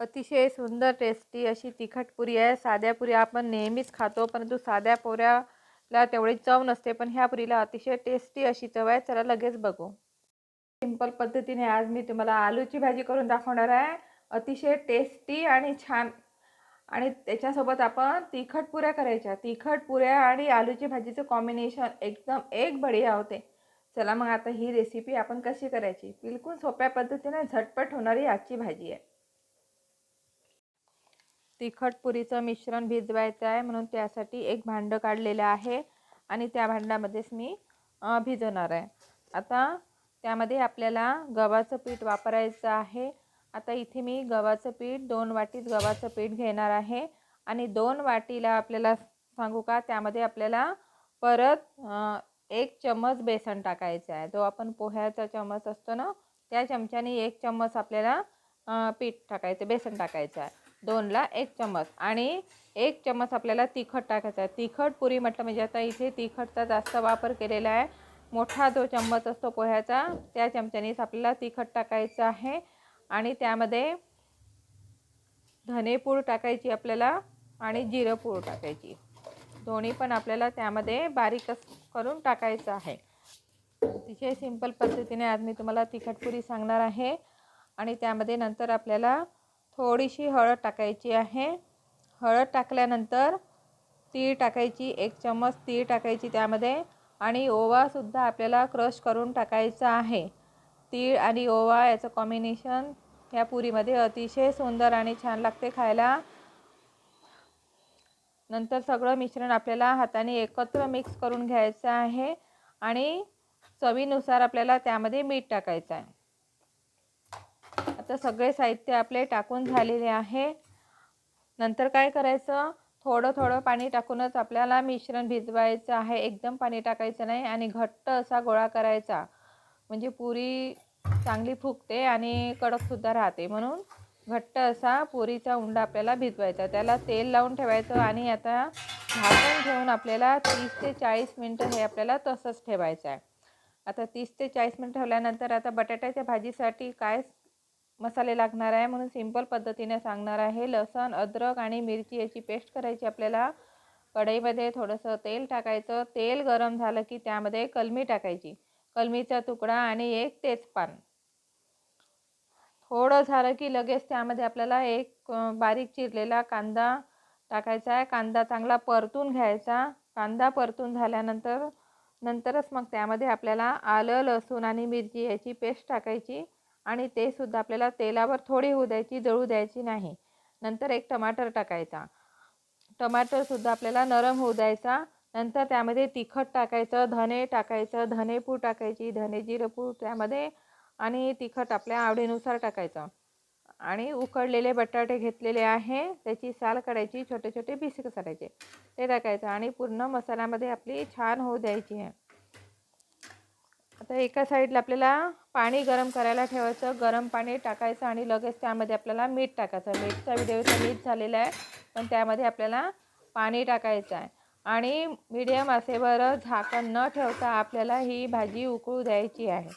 अतिशय सुंदर टेस्टी अशी तिखट पुरी आहे. साध्या पुरी आपण नेहमीच खातो परंतु साध्या पोऱ्याला तेवढी चव नसते पण ह्या पुरीला अतिशय टेस्टी अशी चव आहे. चला लगेच बघू. सिंपल पद्धतीने आज मी तुम्हाला आलूची भाजी करून दाखवणार आहे. अतिशय टेस्टी आणि छान. आणि त्याच्यासोबत आपण तिखट पुऱ्या करायच्या. तिखट पुऱ्या आणि आलूची भाजीचं कॉम्बिनेशन एकदम एक बढिया होते. चला मग आता ही रेसिपी आपण कशी करायची? बिलकुल सोप्या पद्धतीने झटपट होणारी आजची भाजी आहे. तिखट पुरीचं मिश्रण भिजवायचं आहे म्हणून त्यासाठी एक भांडं काढलेलं आहे आणि त्या भांड्यामध्येच मी भिजवणार आहे. आता त्यामध्ये आपल्याला गव्हाचं पीठ वापरायचं आहे. आता इथे मी गव्हाचं पीठ दोन वाटीत गव्हाचं पीठ घेणार आहे आणि दोन वाटीला आपल्याला सांगू का त्यामध्ये आपल्याला परत एक चम्मच बेसन टाकायचं आहे. जो आपण पोह्याचा चम्मच असतो ना त्या चमच्याने एक चम्मच आपल्याला पीठ टाकायचं बेसन टाकायचं आहे. दोनला एक चम्मच. आणि एक चम्मच आपल्याला तिखट टाकायचं आहे. तिखट पुरी म्हटलं म्हणजे आता इथे तिखटचा जास्त वापर केलेला आहे. मोठा जो चम्मच असतो पोह्याचा त्या चमच्यानेच आपल्याला तिखट टाकायचं आहे. आणि त्यामध्ये धनेपूड टाकायची आपल्याला आणि जिरंपूड टाकायची. दोन्ही पण आपल्याला त्यामध्ये बारीक करून टाकायचं आहे. अतिशय सिंपल पद्धतीने आज मी तुम्हाला तिखटपुरी सांगणार आहे. आणि त्यामध्ये नंतर आपल्याला थोडीशी हळद टाकायची आहे. हळद टाकल्यानंतर तीळ टाकायची एक चम्मच तीळ टाकायची त्यामध्ये आणि ओवासुद्धा आपल्याला क्रश करून टाकायचा आहे. तीळ आणि ओवा याचं कॉम्बिनेशन ह्या पुरीमध्ये अतिशय सुंदर आणि छान लागते खायला. नंतर सगळं मिश्रण आपल्याला हाताने एकत्र मिक्स करून घ्यायचं आहे आणि चवीनुसार आपल्याला त्यामध्ये मीठ टाकायचं आहे. आता सगळे साहित्य आपले टाकून झालेले आहे. नंतर काय करायचं? थोडं थोडं पाणी टाकूनच आपल्याला मिश्रण भिजवायचं आहे. एकदम पाणी टाकायचं नाही आणि घट्ट असा गोळा करायचा. म्हणजे पुरी चांगली फुगते आणि कडकसुद्धा राहते. म्हणून घट्ट असा पुरीचा उंडा आपल्याला भिजवायचा. त्याला तेल लावून ठेवायचं आणि आता झाकण घेऊन आपल्याला तीस ते चाळीस मिनटं हे आपल्याला तसंच ठेवायचं आहे. आता तीस ते चाळीस मिनटं ठेवल्यानंतर आता बटाट्याच्या भाजीसाठी काय मसाले लागणार आहे म्हणून सिंपल पद्धतीने सांगणार आहे. लसण अद्रक आणि मिरची याची पेस्ट करायची आपल्याला. कढईमध्ये थोडंसं तेल टाकायचं. तेल गरम झालं की त्यामध्ये कलमी टाकायची. कलमीचा तुकडा आणि एक तेजपान. थोडं झालं की लगेच त्यामध्ये आपल्याला एक बारीक चिरलेला कांदा टाकायचा आहे. कांदा चांगला परतून घ्यायचा. कांदा परतून झाल्यानंतर नंतरच मग त्यामध्ये आपल्याला आलं लसूण आणि मिरची याची पेस्ट टाकायची. आणि ते सुद्धा आपल्याला तेलावर थोडी होऊ द्यायची जळू द्यायची नाही. नंतर एक टमाटर टाकायचा. टमाटरसुद्धा आपल्याला नरम होऊ द्यायचा. नंतर त्यामध्ये तिखट टाकायचं धने टाकायचं धनेपूड टाकायची धने जिरपूड त्यामध्ये आणि तिखट आपल्या आवडीनुसार टाकायचं. आणि उकडलेले बटाटे घेतलेले आहे त्याची साल काढायची छोटे छोटे पीस करायचे ते टाकायचं आणि पूर्ण मसाल्यामध्ये आपली छान होऊ द्यायची आहे. आता एका साईडला आपल्याला पाणी गरम करायला ठेवायचं गरम पाणी टाकायचं आणि लगेच त्यामध्ये आपल्याला मीठ टाकायचं. मीठचा व्हिडिओचा मीठ झालेला आहे पण त्यामध्ये आपल्याला पाणी टाकायचं आहे. आणि मीडियम असेवर झाकण न ठेवता आपल्याला ही भाजी उकळू द्यायची आहे.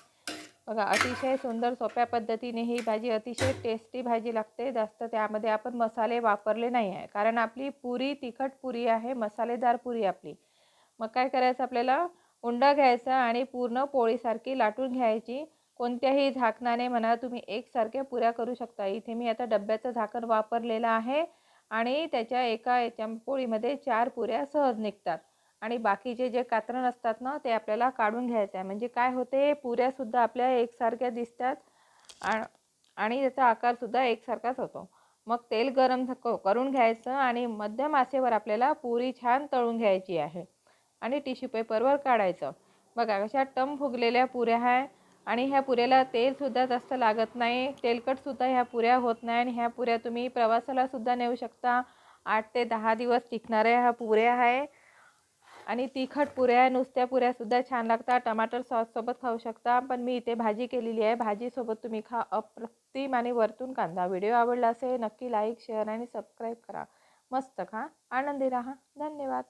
बघा अतिशय सुंदर सोप्या पद्धतीने ही भाजी अतिशय टेस्टी भाजी लागते. जास्त त्यामध्ये आपण मसाले वापरले नाही आहे. कारण आपली पुरी तिखट पुरी आहे मसालेदार पुरी आपली. मग काय करायचं आपल्याला? उंडा घ्यायचा आणि पूर्ण पोळीसारखी लाटून घ्यायची. कोणत्याही झाकणाने म्हणा तुम्ही एकसारख्या पुऱ्या करू शकता. इथे मी आता डब्याचं झाकण वापरलेलं आहे आणि त्याच्या एका याच्या पोळीमध्ये चार पुऱ्या सहज निघतात. आणि बाकीचे जे कात्रण असतात ना ते आपल्याला काढून घ्यायचं आहे. म्हणजे काय होते पुऱ्यासुद्धा आपल्या एकसारख्या दिसतात आणि त्याचा आकारसुद्धा एकसारखाच होतो. मग तेल गरम करून घ्यायचं आणि मध्यम आसेवर आपल्याला पुरी छान तळून घ्यायची आहे. आणि टिश्यू पेपरवर काढायचं. बघा कशा टम फुगलेल्या पुऱ्या आहे आणि ह्या पुऱ्याला तेलसुद्धा जास्त लागत नाही. तेलकटसुद्धा ह्या पुऱ्या होत नाही आणि ह्या पुऱ्या तुम्ही प्रवासालासुद्धा नेऊ शकता. आठ ते दहा दिवस टिकणाऱ्या ह्या पुऱ्या आहे आणि तिखट पुऱ्या नुसत्या पुऱ्यासुद्धा छान लागतात. टमाटर सॉससोबत खाऊ शकता. पण मी इथे भाजी केलेली आहे. भाजीसोबत तुम्ही खा अप्रतिम आणि वरतून कांदा. व्हिडिओ आवडला असेल नक्की लाईक शेअर आणि सबस्क्राईब करा. मस्त खा. आनंदी राहा. धन्यवाद.